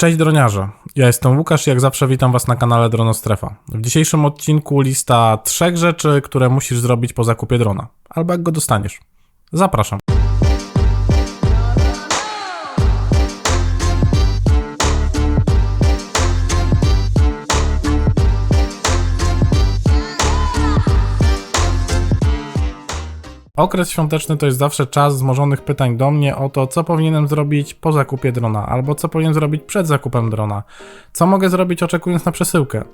Cześć droniarze, ja jestem Łukasz i jak zawsze witam Was na kanale Dronostrefa. W dzisiejszym odcinku lista trzech rzeczy, które musisz zrobić po zakupie drona, albo jak go dostaniesz. Zapraszam. Okres świąteczny to jest zawsze czas zmożonych pytań do mnie o to, co powinienem zrobić po zakupie drona, albo co powinienem zrobić przed zakupem drona, co mogę zrobić oczekując na przesyłkę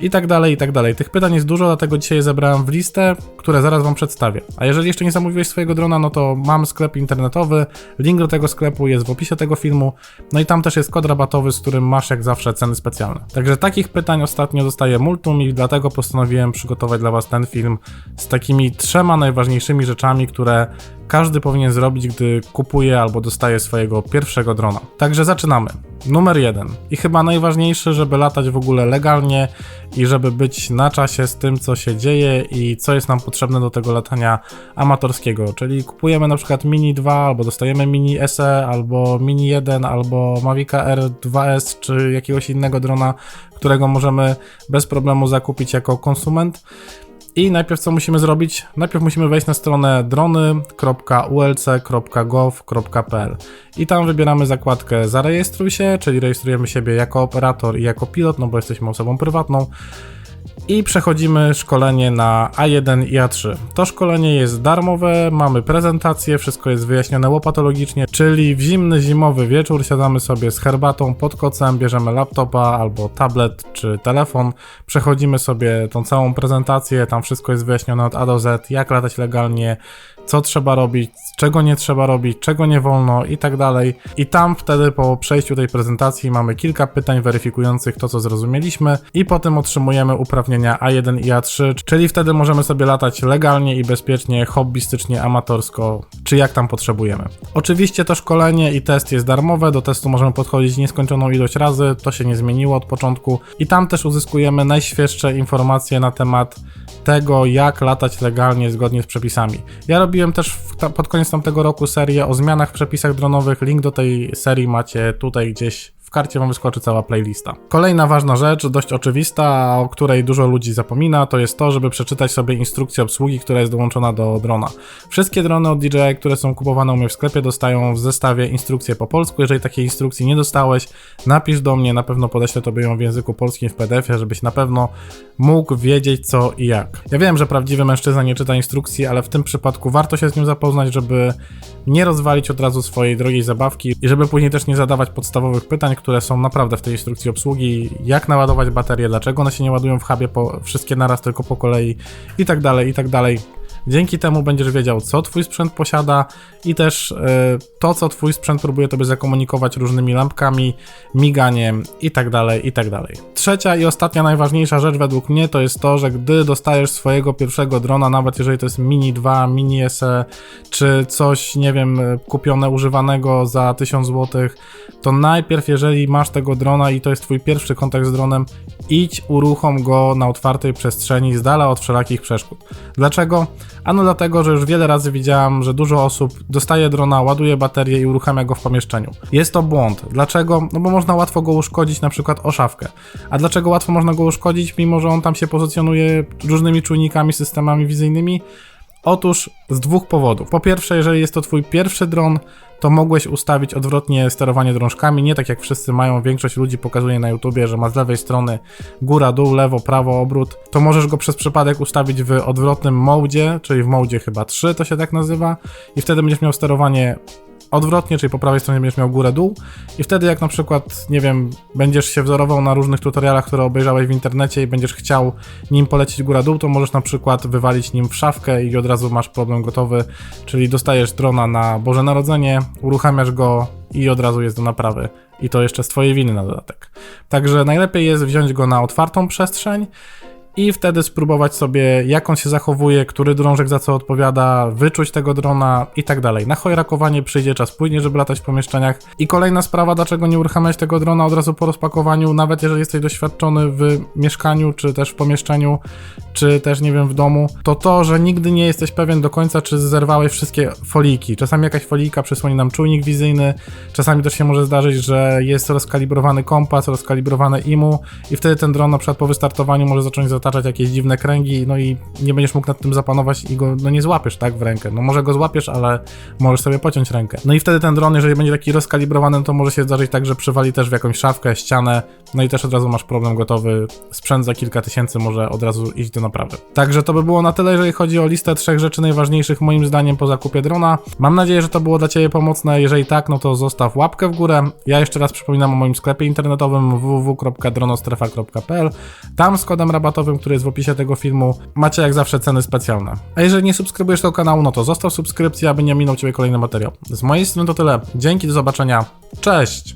i tak dalej, i tak dalej. Tych pytań jest dużo, dlatego dzisiaj je zebrałem w listę, które zaraz Wam przedstawię. A jeżeli jeszcze nie zamówiłeś swojego drona, no to mam sklep internetowy, link do tego sklepu jest w opisie tego filmu, no i tam też jest kod rabatowy, z którym masz jak zawsze ceny specjalne. Także takich pytań ostatnio dostaję multum i dlatego postanowiłem przygotować dla Was ten film z takimi trzema najważniejszymi rzeczami, które każdy powinien zrobić, gdy kupuje albo dostaje swojego pierwszego drona. Także zaczynamy. Numer jeden i chyba najważniejszy, żeby latać w ogóle legalnie i żeby być na czasie z tym, co się dzieje i co jest nam potrzebne do tego latania amatorskiego. Czyli kupujemy na przykład Mini 2, albo dostajemy Mini SE, albo Mini 1, albo Mavica R2S, czy jakiegoś innego drona, którego możemy bez problemu zakupić jako konsument. I najpierw co musimy zrobić? Najpierw musimy wejść na stronę drony.ulc.gov.pl i tam wybieramy zakładkę zarejestruj się, czyli rejestrujemy siebie jako operator i jako pilot, no bo jesteśmy osobą prywatną i przechodzimy szkolenie na A1 i A3. To szkolenie jest darmowe, mamy prezentację, wszystko jest wyjaśnione łopatologicznie, czyli w zimny, zimowy wieczór siadamy sobie z herbatą pod kocem, bierzemy laptopa albo tablet czy telefon, przechodzimy sobie tą całą prezentację, tam wszystko jest wyjaśnione od A do Z, jak latać legalnie, co trzeba robić, czego nie trzeba robić, czego nie wolno i tak dalej. I tam wtedy po przejściu tej prezentacji mamy kilka pytań weryfikujących to, co zrozumieliśmy i potem otrzymujemy uprawnienia A1 i A3, czyli wtedy możemy sobie latać legalnie i bezpiecznie, hobbystycznie, amatorsko, czy jak tam potrzebujemy. Oczywiście to szkolenie i test jest darmowe, do testu możemy podchodzić nieskończoną ilość razy, to się nie zmieniło od początku i tam też uzyskujemy najświeższe informacje na temat tego, jak latać legalnie zgodnie z przepisami. Ja robiłem też ta, pod koniec tamtego roku serię o zmianach w przepisach dronowych. Link do tej serii macie tutaj gdzieś karcie wam wyskoczy cała playlista. Kolejna ważna rzecz, dość oczywista, o której dużo ludzi zapomina, to jest to, żeby przeczytać sobie instrukcję obsługi, która jest dołączona do drona. Wszystkie drony od DJI, które są kupowane u mnie w sklepie, dostają w zestawie instrukcję po polsku. Jeżeli takiej instrukcji nie dostałeś, napisz do mnie, na pewno podeślę tobie ją w języku polskim w PDF-ie, żebyś na pewno mógł wiedzieć co i jak. Ja wiem, że prawdziwy mężczyzna nie czyta instrukcji, ale w tym przypadku warto się z nią zapoznać, żeby nie rozwalić od razu swojej drogiej zabawki i żeby później też nie zadawać podstawowych pytań, które są naprawdę w tej instrukcji obsługi, jak naładować baterię, dlaczego one się nie ładują w hubie po, wszystkie naraz, tylko po kolei i tak dalej, i tak dalej. Dzięki temu będziesz wiedział, co Twój sprzęt posiada i też y, to, co Twój sprzęt próbuje Tobie zakomunikować różnymi lampkami, miganiem i tak dalej, i tak. Trzecia i ostatnia najważniejsza rzecz według mnie to jest to, że gdy dostajesz swojego pierwszego drona, nawet jeżeli to jest Mini 2, Mini SE, czy coś, nie wiem, kupione używanego za 1000 zł, to najpierw, jeżeli masz tego drona i to jest Twój pierwszy kontakt z dronem, idź, uruchom go na otwartej przestrzeni, z dala od wszelakich przeszkód. Dlaczego? Ano dlatego, że już wiele razy widziałam, że dużo osób dostaje drona, ładuje baterię i uruchamia go w pomieszczeniu. Jest to błąd. Dlaczego? No bo można łatwo go uszkodzić na przykład o szafkę. A dlaczego łatwo można go uszkodzić, mimo że on tam się pozycjonuje różnymi czujnikami, systemami wizyjnymi? Otóż z dwóch powodów. Po pierwsze, jeżeli jest to twój pierwszy dron, to mogłeś ustawić odwrotnie sterowanie drążkami, nie tak jak wszyscy mają, większość ludzi pokazuje na YouTubie, że ma z lewej strony góra, dół, lewo, prawo, obrót, to możesz go przez przypadek ustawić w odwrotnym modzie, czyli w modzie chyba 3 to się tak nazywa i wtedy będziesz miał sterowanie odwrotnie, czyli po prawej stronie będziesz miał górę-dół i wtedy jak na przykład, nie wiem, będziesz się wzorował na różnych tutorialach, które obejrzałeś w internecie i będziesz chciał nim polecić góra-dół, to możesz na przykład wywalić nim w szafkę i od razu masz problem gotowy, czyli dostajesz drona na Boże Narodzenie, uruchamiasz go i od razu jest do naprawy. I to jeszcze z twojej winy na dodatek. Także najlepiej jest wziąć go na otwartą przestrzeń i wtedy spróbować sobie, jak on się zachowuje, który drążek za co odpowiada, wyczuć tego drona i tak dalej. Na chojrakowanie przyjdzie czas później, żeby latać w pomieszczeniach. I kolejna sprawa, dlaczego nie uruchamiać tego drona od razu po rozpakowaniu, nawet jeżeli jesteś doświadczony w mieszkaniu, czy też w pomieszczeniu, czy też, nie wiem, w domu, to to, że nigdy nie jesteś pewien do końca, czy zerwałeś wszystkie foliki. Czasami jakaś folika przysłoni nam czujnik wizyjny, czasami też się może zdarzyć, że jest rozkalibrowany kompas, rozkalibrowane IMU i wtedy ten dron na przykład po wystartowaniu może zacząć zataczać jakieś dziwne kręgi, no i nie będziesz mógł nad tym zapanować i go no nie złapiesz, tak, w rękę. No może go złapiesz, ale możesz sobie pociąć rękę. No i wtedy ten dron, jeżeli będzie taki rozkalibrowany, to może się zdarzyć tak, że przywali też w jakąś szafkę, ścianę, no i też od razu masz problem gotowy. Sprzęt za kilka tysięcy może od razu iść do naprawy. Także to by było na tyle, jeżeli chodzi o listę trzech rzeczy najważniejszych moim zdaniem po zakupie drona. Mam nadzieję, że to było dla Ciebie pomocne. Jeżeli tak, no to zostaw łapkę w górę. Ja jeszcze raz przypominam o moim sklepie internetowym www.dronostrefa.pl. Tam z kodem rabatowym, który jest w opisie tego filmu, macie jak zawsze ceny specjalne. A jeżeli nie subskrybujesz tego kanału, no to zostaw subskrypcję, aby nie minął Ciebie kolejny materiał. Z mojej strony to tyle. Dzięki, do zobaczenia. Cześć!